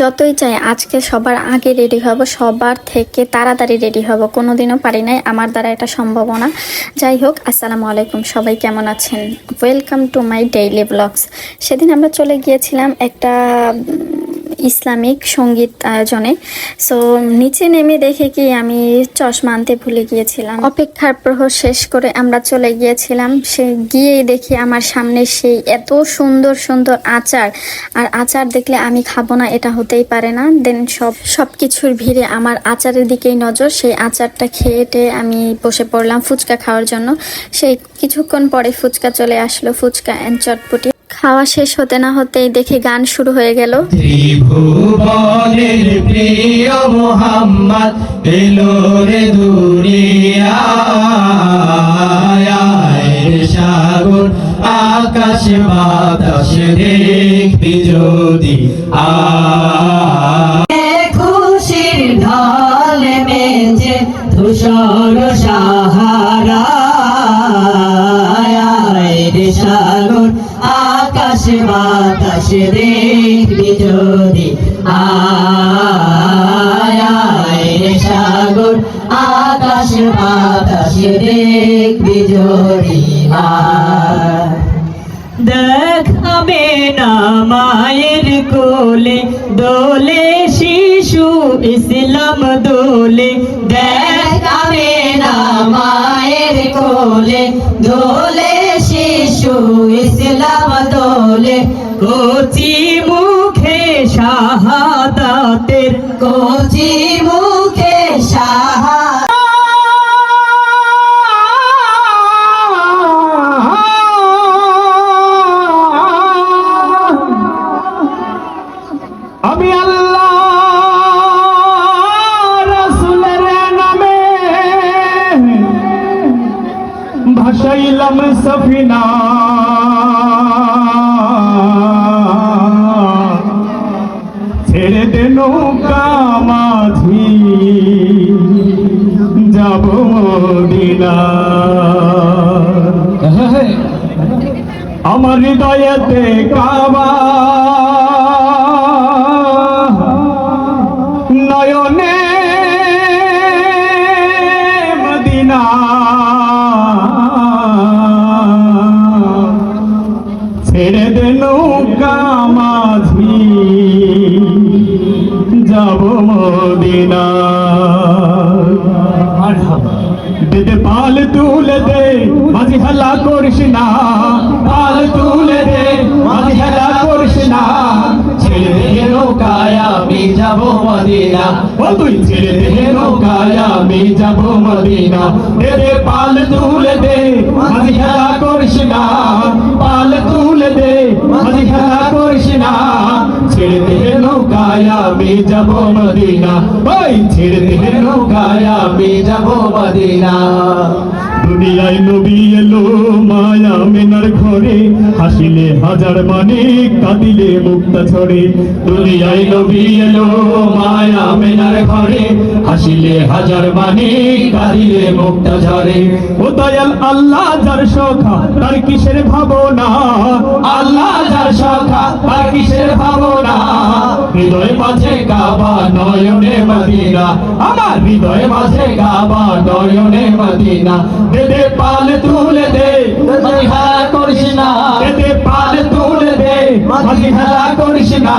যতই চাই, আজকে সবার আগে রেডি হব, সবার থেকে তাড়াতাড়ি রেডি হব। কোনোদিনও পারি নাই, আমার দ্বারা এটা সম্ভব না। যাই হোক, আসসালামু আলাইকুম, সবাই কেমন আছেন? Welcome to my daily blogs সেদিন আমরা চলে গিয়েছিলাম একটা ইসলামিক সংগীত আয়োজনে। সো নিচে নেমে দেখে কি আমি চশমা আনতে ভুলে গিয়েছিলাম। অপেক্ষার প্রহর শেষ করে আমরা চলে গিয়েছিলাম। সে গিয়েই দেখি আমার সামনে সেই এত সুন্দর সুন্দর আচার। আর আচার দেখলে আমি খাব না, এটা হতেই পারে না। দেন সব সব কিছুর ভিড়ে আমার আচারের দিকেই নজর। সেই আচারটা খেয়ে আমি বসে পড়লাম ফুচকা খাওয়ার জন্য। সেই কিছুক্ষণ পরে ফুচকা চলে আসলো। ফুচকা অ্যান্ড চটপটি। খাওয়া শেষ হতে না হতেই দেখি গান শুরু হয়ে গেল। ত্রিভুবনের প্রিয় মোহাম্মদ এলো রে সাগর আকাশ বাতাস দেখবি যদি খুশির ঢল ধূসর সাহারা। বাতাস দেখবি যদি। আয় সাগর, আকাশ বাতাস দেখবি যদি। দেখাবে না মায়ের কোলে, দোলে শিশু ইসলাম দোলে। দেখাবে না মায়ের কোলে, দোলে কচি মুখে শাহাদাতের কচি মুখে শাহা আমি আল্লাহ রসুলের নামে ভাসাইলাম সফিনা। ছেড়ে দে নৌকা মাঝি যাব মদিনা। আমার হৃদয়েতে কাবা। মদিনা দে দে পাল তুলে দে, মাঝি হেলা করিস না পাল তুলে দে মাঝি হেলা করিস না ছেড়ে দে নৌকায় আমি যাব মদিনা ও তুই দে পাল তুলে দে মাঝি হেলা করিস না। পাল নৌকায় আমি যাব মদিনা। ওই ছেড়ে দে নৌকায় আমি যাব মদিনা। দুনিয়ায় নবী এলো মায়া মেনার ঘরে হাসিলে হাজার মানে কাঁদিলে মুক্তা ছড়ে দুনিয়ায় নবী এলো মায়া মেনার ঘরে হাসিলে হাজার মানে কাঁদিলে মুক্তা ঝরে। ও দয়াল আল্লাহ যার সখা তার কিসের ভাবনা? আল্লাহ যার সখা তার কিসের ভাবনা? হৃদয় মাঝে কাবা নয়নে মদিনা। আমার হৃদয় মাঝে কাবা নয়নে মদিনা। দে পাল তুলে দে মাঝি করিস না। দে পাল তুলে দে মাঝি করিস না।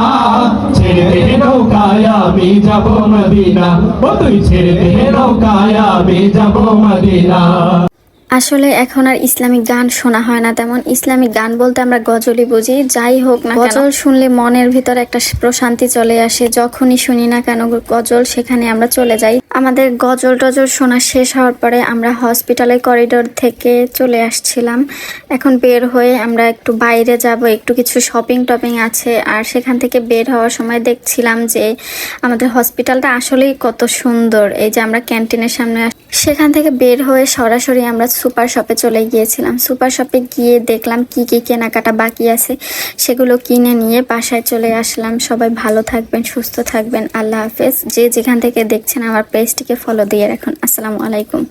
ছেড়ে দে নৌকায় আমি যাব মদিনা। ও তুই ছেড়ে দে নৌকায় আমি যাব মদিনা। আসলে এখন আর ইসলামিক গান শোনা হয় না। তেমন ইসলামিক গান বলতে আমরা গজলই বুঝি, যাই হোক না গজল শুনলে মনের ভিতর একটা প্রশান্তি চলে আসে, যখনই শুনি না কেন গজল সেখানে আমরা চলে যাই। আমাদের গজল টজল শোনা শেষ হওয়ার পরে আমরা হসপিটালের করিডোর থেকে চলে আসছিলাম। এখন বের হয়ে আমরা একটু বাইরে যাব, একটু কিছু শপিং টপিং আছে। আর সেখান থেকে বের হওয়ার সময় দেখছিলাম যে আমাদের হসপিটালটা আসলেই কত সুন্দর। এই যে আমরা ক্যান্টিনের সামনে সেখান থেকে বের হয়ে সরাসরি আমরা সুপার শপে চলে গিয়েছিলাম। সুপার শপে গিয়ে দেখলাম কি কি কেনাকাটা বাকি আছে, সেগুলো কিনে নিয়ে বাসায় চলে আসলাম। সবাই ভালো থাকবেন, সুস্থ থাকবেন। আল্লাহ হাফেজ। যে যেখান থেকে দেখছেন আমার পেজটিকে ফলো দিয়ে রাখুন। আসসালামু আলাইকুম।